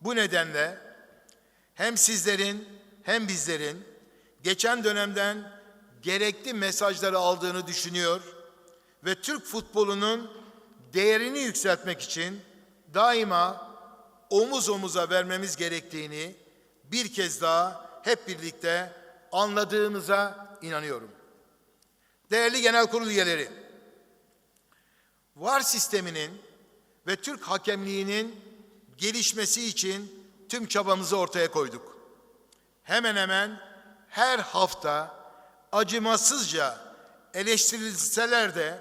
Bu nedenle hem sizlerin hem bizlerin geçen dönemden gerekli mesajları aldığını düşünüyor ve Türk futbolunun değerini yükseltmek için daima omuz omuza vermemiz gerektiğini bir kez daha hep birlikte anladığımıza inanıyorum. Değerli genel kurul üyeleri, VAR sisteminin ve Türk hakemliğinin gelişmesi için tüm çabamızı ortaya koyduk. Hemen hemen her hafta acımasızca eleştirilseler de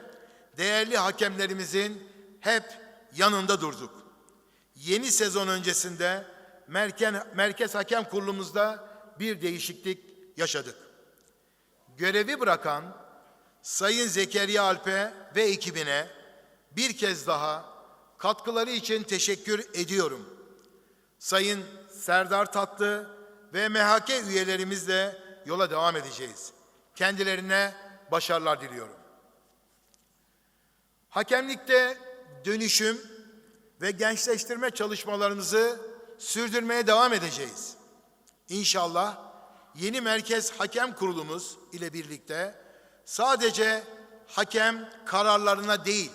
değerli hakemlerimizin hep yanında durduk. Yeni sezon öncesinde Merkez, Hakem Kurulumuzda bir değişiklik yaşadık. Görevi bırakan Sayın Zekeriya Alp'e ve ekibine bir kez daha katkıları için teşekkür ediyorum. Sayın Serdar Tatlı ve MHK üyelerimizle yola devam edeceğiz. Kendilerine başarılar diliyorum. Hakemlikte dönüşüm ve gençleştirme çalışmalarımızı sürdürmeye devam edeceğiz. İnşallah yeni merkez hakem kurulumuz ile birlikte sadece hakem kararlarına değil,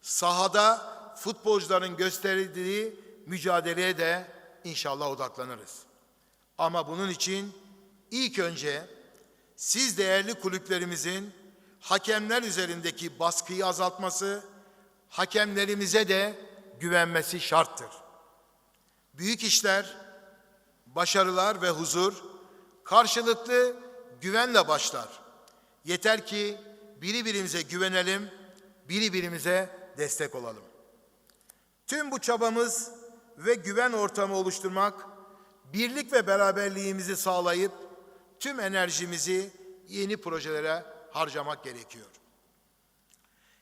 sahada futbolcuların gösterdiği mücadeleye de inşallah odaklanırız. Ama bunun için ilk önce siz değerli kulüplerimizin hakemler üzerindeki baskıyı azaltması, hakemlerimize de güvenmesi şarttır. Büyük işler, başarılar ve huzur karşılıklı güvenle başlar. Yeter ki biri birimize güvenelim, biri birimize destek olalım. Tüm bu çabamız ve güven ortamı oluşturmak, birlik ve beraberliğimizi sağlayıp tüm enerjimizi yeni projelere harcamak gerekiyor.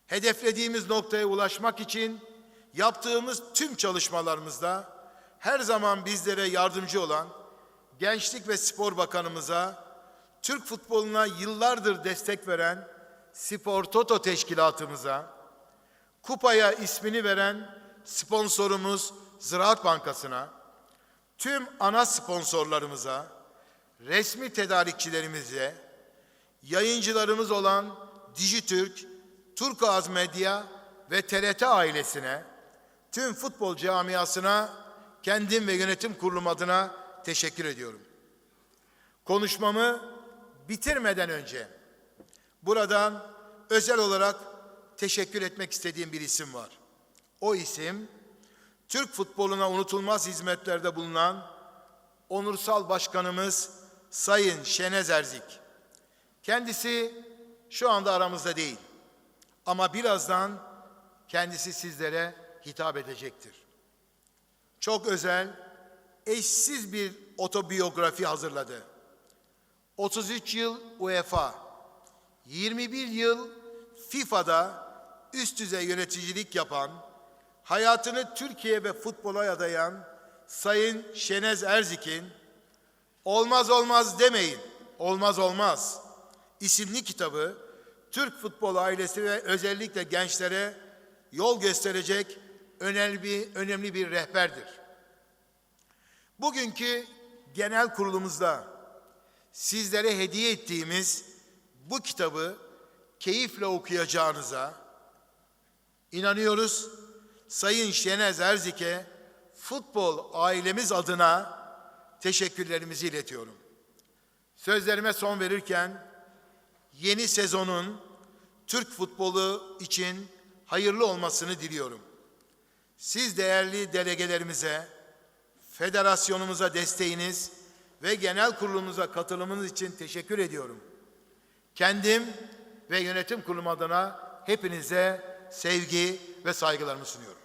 Hedeflediğimiz noktaya ulaşmak için yaptığımız tüm çalışmalarımızda her zaman bizlere yardımcı olan Gençlik ve Spor Bakanımıza, Türk futboluna yıllardır destek veren Spor Toto Teşkilatımıza, kupaya ismini veren sponsorumuz Ziraat Bankası'na, tüm ana sponsorlarımıza, resmi tedarikçilerimize, yayıncılarımız olan Dijitürk, Turkuaz Medya ve TRT ailesine, tüm futbol camiasına, kendim ve yönetim kurulum adına teşekkür ediyorum. Konuşmamı bitirmeden önce buradan özel olarak teşekkür etmek istediğim bir isim var. O isim Türk futboluna unutulmaz hizmetlerde bulunan onursal başkanımız Sayın Şenez Erzik. Kendisi şu anda aramızda değil. Ama birazdan kendisi sizlere hitap edecektir. Çok özel, eşsiz bir otobiyografi hazırladı. 33 yıl UEFA, 21 yıl FIFA'da üst düzey yöneticilik yapan, hayatını Türkiye ve futbola adayan Sayın Şenez Erzik'in Olmaz olmaz demeyin, olmaz olmaz isimli kitabı Türk futbol ailesi ve özellikle gençlere yol gösterecek önemli bir, önemli bir rehberdir. Bugünkü genel kurulumuzda sizlere hediye ettiğimiz bu kitabı keyifle okuyacağınıza inanıyoruz. Sayın Şenez Erzik'e futbol ailemiz adına teşekkürlerimizi iletiyorum. Sözlerime son verirken yeni sezonun Türk futbolu için hayırlı olmasını diliyorum. Siz değerli delegelerimize, federasyonumuza desteğiniz ve genel kurulumuza katılımınız için teşekkür ediyorum. Kendim ve yönetim kurulu adına hepinize sevgi ve saygılarımı sunuyorum.